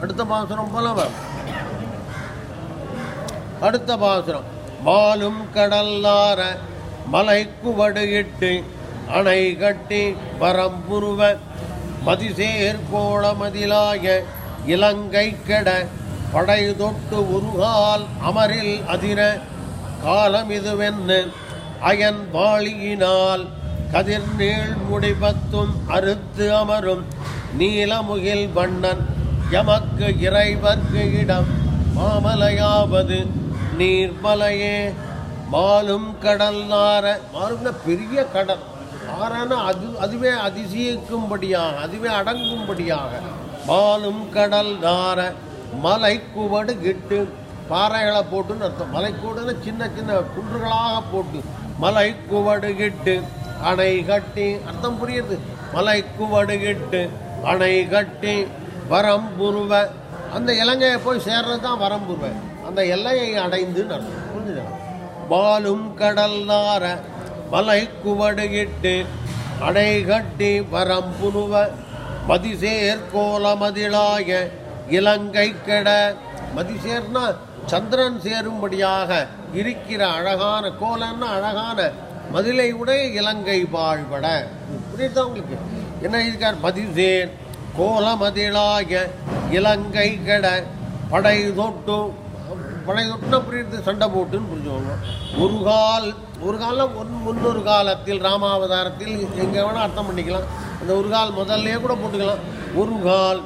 அடுத்த பாசுரம் போலவ அடுத்த பாசுரம் மாலும் கடல்லார மலை குவடுகிட்டு அணை கட்டி வரம்புருவ மதிசேர் கோளமதிலாய இலங்கை கெட படை தொட்டு உருகால் அமரில் அதிர காலம் இதுவென்னு அயன் வாளியினால் கதிர் நீள் முடிபத்தும் அறுத்து அமரும் நீலமுகில் வண்ணன் எமக்கு இறைவர்க்கு இடம். மாமலையாவது நீர்மலையே. மாலும் கடல் நார மாலும்னா பெரிய கடல். ஆறனா அது அதுவே அதிசயிக்கும்படியாக அதுவே அடங்கும்படியாக. மாலும் கடல் நார மலை குவடு கிட்டு பாறைகளை போட்டுன்னு அர்த்தம். மலைக்கூடுன்னு சின்ன சின்ன குன்றுகளாக போட்டு மலை குவடு கிட்டு அணை கட்டி அர்த்தம் புரியுது? மலை குவடு கிட்டு அணை கட்டி வரம்புருவ அந்த இலங்கையை போய் சேர்றது தான் வரம்புருவ அந்த எல்லையை அடைந்துன்னு அர்த்தம் புரிஞ்சுக்கலாம் பாலும் கடல் நார மலை குவடுகிட்டு அடை கட்டி வரம்புருவ மதிசேர் கோலமதிலாய இலங்கை கெட. மதிசேர்னா சந்திரன் சேரும்படியாக இருக்கிற அழகான கோலன்னா அழகான மதிலை உடைய இலங்கை வாழ்பட புரியுதா உங்களுக்கு? என்ன இருக்கார்? மதிசேர் கோலமதிலாய இலங்கை கெட படை தொட்டு படை தொட்டுனா புரியுது சண்டை போட்டுன்னு புரிஞ்சுக்கோங்க. ஒரு கால் ஒரு காலம் ஒன் முன்னொரு காலத்தில் ராமாவதாரத்தில் எங்கே வேணால் அர்த்தம் பண்ணிக்கலாம். அந்த ஒரு கால் முதல்லையே கூட போட்டுக்கலாம். ஒரு கால்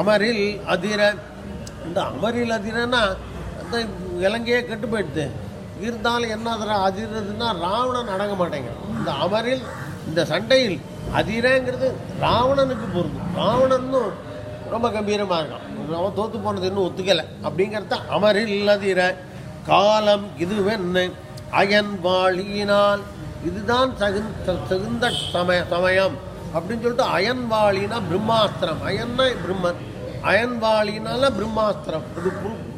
அமரில் அதிர இந்த அமரில் அதிரன்னா அந்த இலங்கையே கெட்டு போயிடுது. இருந்தாலும் என்ன அதிர அதிரதுன்னா ராவணன் அடங்க மாட்டேங்க இந்த அமரில் இந்த சண்டையில் அதிரங்கிறது ராவணனுக்கு பொருந்தும். ராவணனும் ரொம்ப கம்பீரமாக இருக்கான். அவன் தோத்து போனது இன்னும் ஒத்துக்கலை. அப்படிங்கிறத அமரில் அதிர காலம் இதுவென்னு அயன் வாழியினால் இதுதான் தகுந்த தகுந்த சமய சமயம். அப்படின்னு சொல்லிட்டு அயன்வாளினா பிரம்மாஸ்திரம். அயன்னா பிரம்மன். அயன்வாளினால பிரம்மாஸ்திரம். இது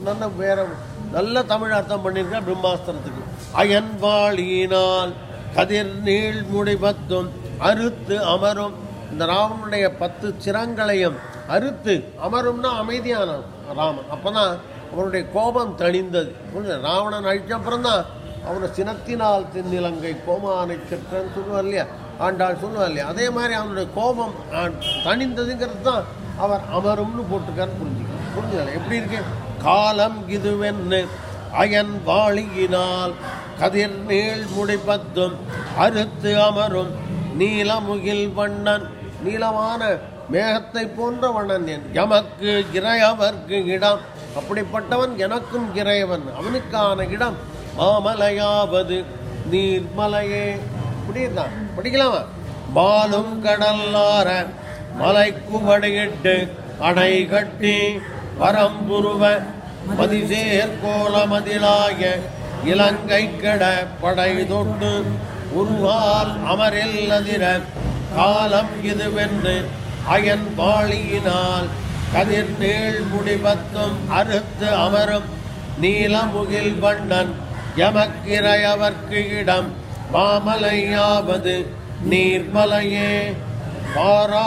நல்ல வேற நல்ல தமிழ் அர்த்தம் பண்ணியிருக்கா பிரம்மாஸ்திரத்துக்கு. அயன்வாளியினால் கதிர் நீள் முடிபத்தும் அறுத்து அமரும். இந்த ராவனுடைய பத்து சிரங்களையும் அறுத்து அமரும்னா அமைதியான ராமன். அப்பதான் அவனுடைய கோபம் தணிந்தது. புரிஞ்சு ராவணன் அழிச்ச அப்புறம் தான் அவனை சினத்தினால் தென்னிலங்கை கோமானை செற்றன்னு சொல்லுவார் இல்லையா? ஆண்டாள் சொல்லுவார் இல்லையா? அதே மாதிரி அவனுடைய கோபம் ஆ, தணிந்ததுங்கிறது தான் அவர் அமரும்னு போட்டுக்கான்னு புரிஞ்சுக்கணும். புரிஞ்சுக்கல எப்படி இருக்கு? காலம் இதுவென்னு அயன் வாழியினால் கதிர் நீள் முடிப்பத்தும் அறுத்து அமரும். நீலமுகில் வண்ணன் நீளமான மேகத்தை போன்ற வண்ணன் என் எமக்கு இறையவர்க்கு இடம். அப்படிப்பட்டவன் எனக்கும் இறையவன் அவனுக்கான இடம் மாமலையாவது நீர்மலையே. புரியுதா? படிக்கலாமா? பாலும் கடல்லார மலைக்கு வடையிட்டு கட்டி வரம்புருவ மதிசேர் கோலமதிலாய இலங்கை கட படை தொட்டு உருவால் அமரில்லதிர காலம் இதுவென்று அயன் பாழியினால் கதிர் நீள் முடிபத்தும் அறுத்து அமரும் நீலமுகில் வண்ணன் எமக்கிரையவர்க்கு இடம். மாமலையாவது நீர்மலையே. பாரா